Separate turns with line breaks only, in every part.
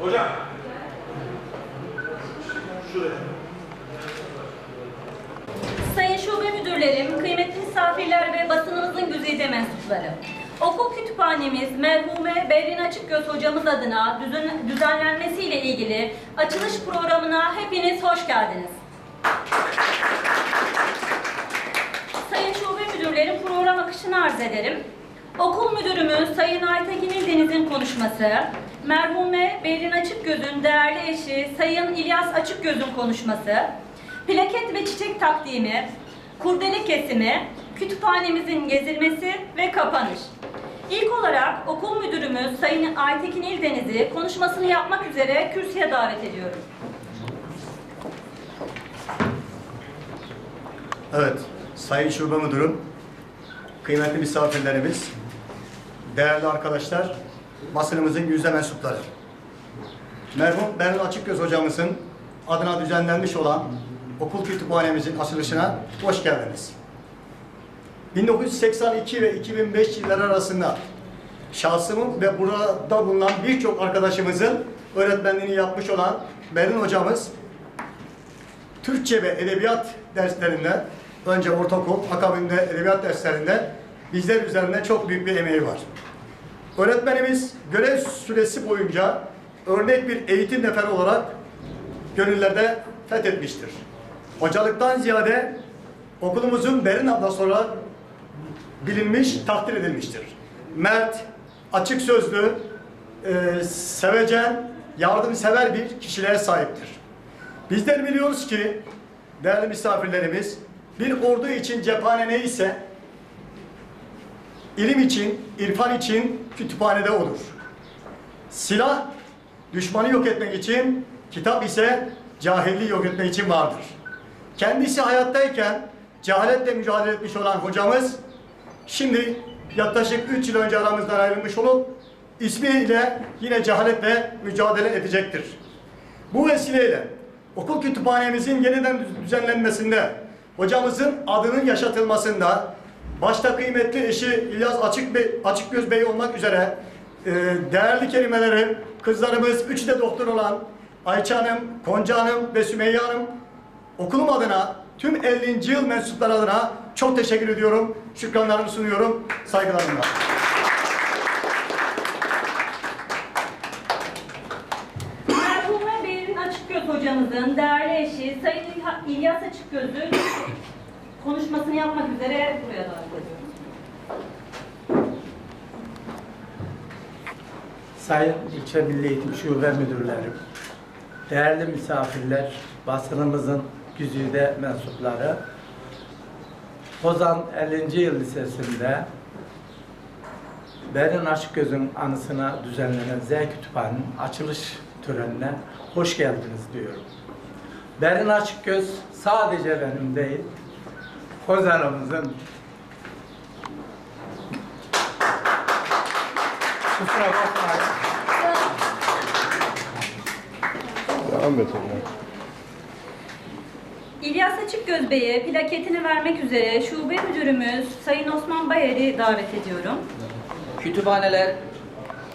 Hocam. Şuraya.
Sayın Şube Müdürlerim, kıymetli misafirler ve basınımızın güzide mensupları. Okul kütüphanemiz merhume Berrin Açıkgöz hocamız adına düzen- düzenlenmesiyle ilgili açılış programına hepiniz hoş geldiniz. Sayın Şube Müdürlerim program akışını arz ederim. Okul Müdürümüz Sayın Aytekin İldeniz'in konuşması, merhume Berrin Açıkgöz'ün değerli eşi Sayın İlyas Açıkgöz'ün konuşması, plaket ve çiçek takdimi, kurdele kesimi, kütüphanemizin gezilmesi ve kapanış. İlk olarak okul müdürümüz Sayın Aytekin İldeniz'i konuşmasını yapmak üzere kürsüye davet ediyorum.
Evet, Sayın Şube Müdürüm, kıymetli misafirlerimiz, değerli arkadaşlar, basınımızın yüzde mensupları. Merhum Berlin Açıkgöz hocamızın adına düzenlenmiş olan okul kütüphanemizin açılışına hoş geldiniz. 1982 ve 2005 yılları arasında şahsımın ve burada bulunan birçok arkadaşımızın öğretmenliğini yapmış olan Berlin hocamız Türkçe ve edebiyat derslerinde, önce ortaokul, akabinde edebiyat derslerinde bizler üzerinde çok büyük bir emeği var. Öğretmenimiz görev süresi boyunca örnek bir eğitim neferi olarak gönüllerde fethetmiştir. Hocalıktan ziyade okulumuzun Berin ablası olarak bilinmiş, takdir edilmiştir. Mert, açık sözlü, e, sevecen, yardımsever bir kişiliğe sahiptir. Bizler biliyoruz ki değerli misafirlerimiz bir ordu için cephane neyse ilim için, irfan için kütüphanede olur. Silah düşmanı yok etmek için, kitap ise cahilliği yok etmek için vardır. Kendisi hayattayken cehaletle mücadele etmiş olan hocamız şimdi yaklaşık 3 yıl önce aramızdan ayrılmış olup ismiyle yine cehaletle mücadele edecektir. Bu vesileyle okul kütüphanemizin yeniden düzenlenmesinde, hocamızın adının yaşatılmasında, başta kıymetli eşi İlyas Açık Bey, Açıkgöz Bey olmak üzere e, değerli kelimeleri kızlarımız, üçü de doktor olan Ayça Hanım, Konca Hanım ve Sümeyye Hanım okulum adına tüm 50. yıl mensupları adına çok teşekkür ediyorum. Şükranlarımı sunuyorum. Saygılarımla.
Merhume Berin Açıkgöz hocamızın değerli eşi Sayın İlyas Açıkgöz'ün konuşmasını yapmak üzere buraya davet ediyorum.
Sayın İlçe Milli Eğitim Şube Müdürleri, değerli misafirler, basınımızın güzide mensupları, Kozan 50. Yıl Lisesi'nde Berin Açıkgöz'ün anısına düzenlenen Z Kütüphane'nin açılış törenine hoş geldiniz diyorum. Berin Açıkgöz sadece benim değil, Kozan'ımızın kusura bakmayın.
Devam et hocam.
İlyas Açıkgöz Bey'e plaketini vermek üzere şube müdürümüz Sayın Osman Bayer'i davet ediyorum.
Kütüphaneler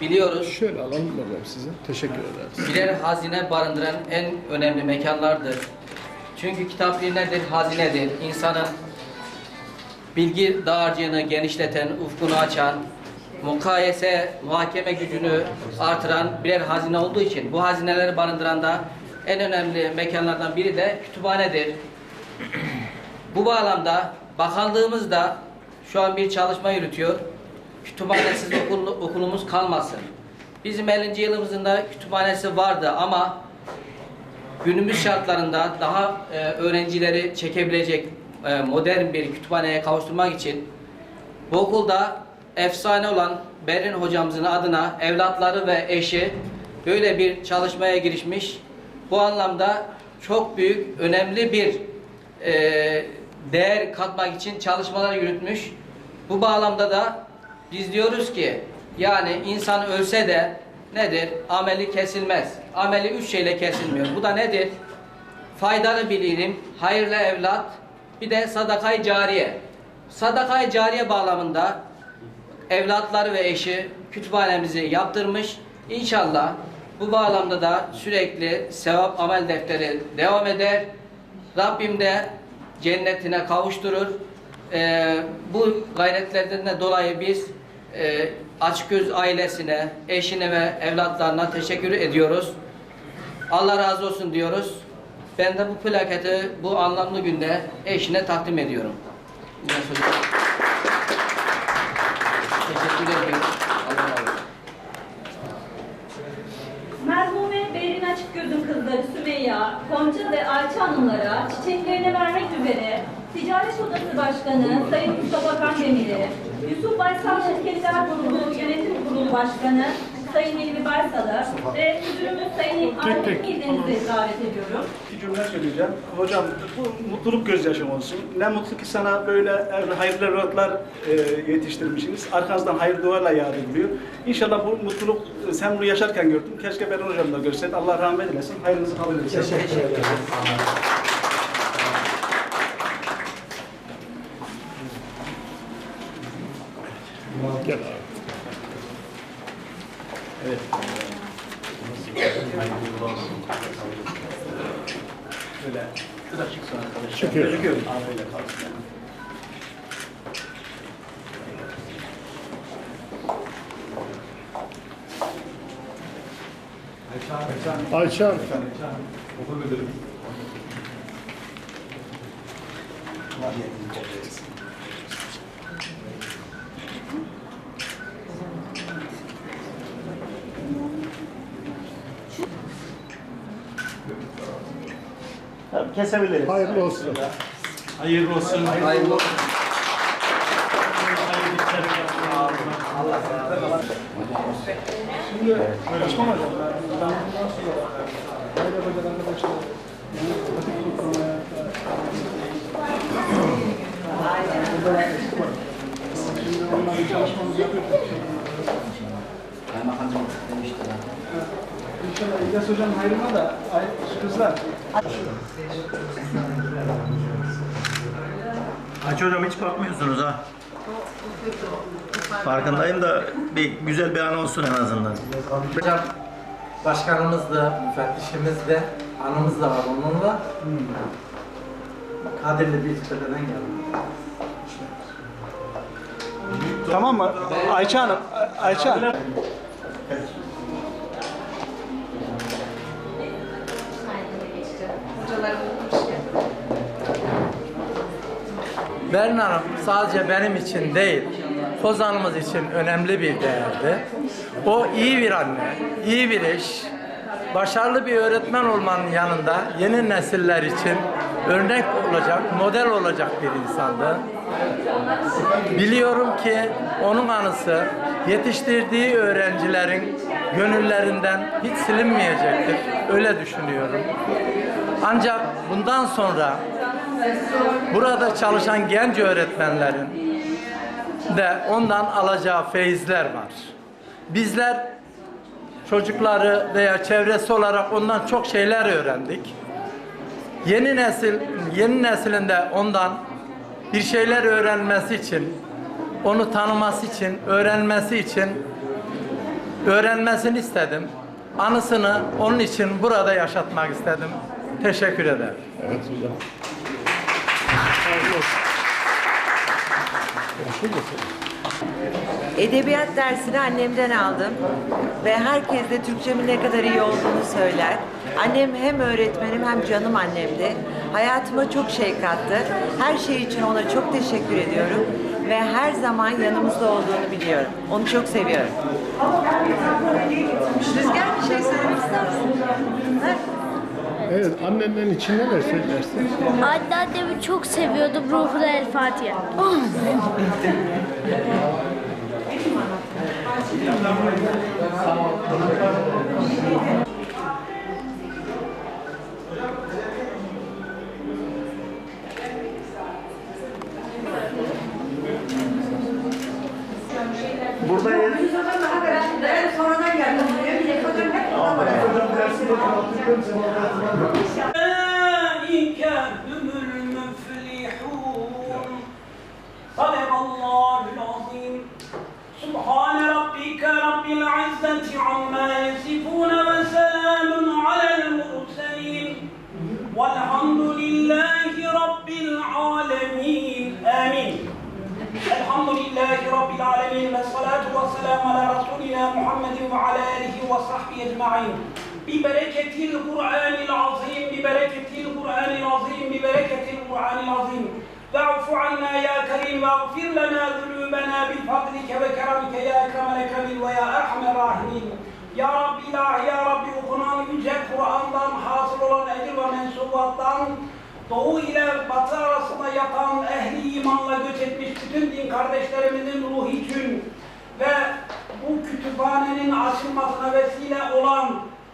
biliyoruz
Şöyle alalım hocam size. Teşekkür ederiz.
birer hazine barındıran en önemli mekanlardır. Çünkü kitap bir nedir? Hazinedir. İnsanın bilgi dağarcığını genişleten, ufkunu açan, mukayese, muhakeme gücünü artıran birer hazine olduğu için bu hazineleri barındıran da en önemli mekanlardan biri de kütüphanedir. Bu bağlamda bakanlığımız da şu an bir çalışma yürütüyor. Kütüphanesiz okul, okulumuz kalmasın. Bizim 50. yılımızın da kütüphanesi vardı ama günümüz şartlarında daha e, öğrencileri çekebilecek modern bir kütüphaneye kavuşturmak için bu okulda efsane olan Berin hocamızın adına evlatları ve eşi böyle bir çalışmaya girişmiş. Bu anlamda çok büyük, önemli bir e, değer katmak için çalışmalar yürütmüş. Bu bağlamda da biz diyoruz ki yani insan ölse de nedir? Ameli kesilmez. Ameli üç şeyle kesilmiyor. Bu da nedir? Faydalı bir ilim, hayırlı evlat, bir de sadakayı cariye. Sadakayı cariye bağlamında evlatları ve eşi kütüphanemizi yaptırmış. İnşallah bu bağlamda da sürekli sevap amel defteri devam eder. Rabbim de cennetine kavuşturur. Ee, bu gayretlerden de dolayı biz e, Açgöz ailesine, eşine ve evlatlarına teşekkür ediyoruz. Allah razı olsun diyoruz. Ben de bu plaketi bu anlamlı günde eşine takdim ediyorum. Teşekkür olsun.
Merhume Berin Açıkgöz'ün kızları Sümeyya, Gonca ve Ayça Hanımlara çiçeklerini vermek üzere Ticaret Odası Başkanı Sayın Mustafa Kandemir'i, Yusuf Baysal Şirketler Kurulu Yönetim Kurulu Başkanı Sayın Elmi Baysal'ı ve müdürümüz Sayın Arif İldeniz'i davet ediyorum.
Bir cümle söyleyeceğim. Hocam bu mutluluk gözyaşım olsun. Ne mutlu ki sana böyle hayırlı evlatlar e, yetiştirmişsiniz. Arkanızdan hayır duayla yad ediliyor. İnşallah bu mutluluk e, sen bunu yaşarken gördün. Keşke Beren hocam da görseydi. Allah rahmet eylesin. Hayrınızı kabul etsin.
Teşekkür ederim.
Arkadaşlar.
Çıkıyor.
Gözüküyorum. Abiyle kalsın.
Ayça Hanım.
Tabii kesebiliriz.
Hayırlı olsun.
Hayırlı olsun.
Hayırlı olsun.
Şimdi Osman hocam ben bundan sonra Hayır yapacak arkadaşlar. Pratik tutmaya, Şimdi onların çalışmamızı yapıyoruz.
Kaymakamcım demişti.
İnşallah İlyas hocam hayrına da ay, kızlar.
Hacı hocam hiç bakmıyorsunuz ha. Farkındayım da bir güzel bir an olsun en azından.
Hocam başkanımız da, müfettişimiz de, anımız da var onunla. Kadirli bir tepeden geldi.
Tamam mı? Ayça Hanım, Ayça Hanım.
Berin Hanım sadece benim için değil, Kozanımız için önemli bir değerdi. O iyi bir anne, iyi bir eş, başarılı bir öğretmen olmanın yanında yeni nesiller için örnek olacak, model olacak bir insandı. Biliyorum ki onun anısı yetiştirdiği öğrencilerin gönüllerinden hiç silinmeyecektir. Öyle düşünüyorum. Ancak bundan sonra burada çalışan genç öğretmenlerin de ondan alacağı feyizler var. Bizler çocukları veya çevresi olarak ondan çok şeyler öğrendik. Yeni nesil, yeni neslin de ondan bir şeyler öğrenmesi için, onu tanıması için, öğrenmesi için öğrenmesini istedim. Anısını onun için burada yaşatmak istedim. Teşekkür ederim.
Evet hocam.
Edebiyat dersini annemden aldım ve herkes de Türkçemin ne kadar iyi olduğunu söyler. Annem hem öğretmenim hem canım annemdi. Hayatıma çok şey kattı. Her şey için ona çok teşekkür ediyorum ve her zaman yanımızda olduğunu biliyorum. Onu çok seviyorum. Rüzgar bir şey söylemek ister misin? Ha?
Evet, annenden için neler söylersin?
Anneannemi çok seviyordum. Ruhuna El Fatiha.
Buradayız. Sonradan geldim. Bir de fotoğraf principal mathematical. وصحبه أجمعين ببركة القرآن العظيم ببركة القرآن العظيم ببركة القرآن العظيم واعف عنا يا كريم واغفر لنا ذنوبنا بفضلك وكرمك يا أكرم الأكرمين ويا أرحم الراحمين Ya Rabbi ilahi, Ya Rabbi okunan yüce Kur'an'dan hasıl olan ecir ve mensubattan Doğu ile batı arasında yatan ehli imanla göç etmiş bütün din kardeşlerimizin ruhu için ve bu kütüphanenin açılmasına vesile olan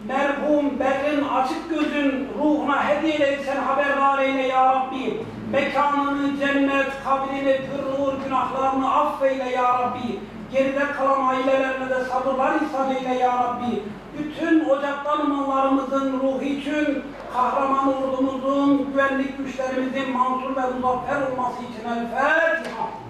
merhum Berrin Açık Göz'ün ruhuna hediyeleri sen haberdar eyle ya Rabbi. Mekanını cennet, kabrini pür nur, günahlarını affeyle ya Rabbi. Geride kalan ailelerine de sabırlar ihsan eyle ya Rabbi. Bütün ocaktan mallarımızın ruhu için, kahraman ordumuzun, güvenlik güçlerimizin mansur ve muzaffer olması için El Fatiha.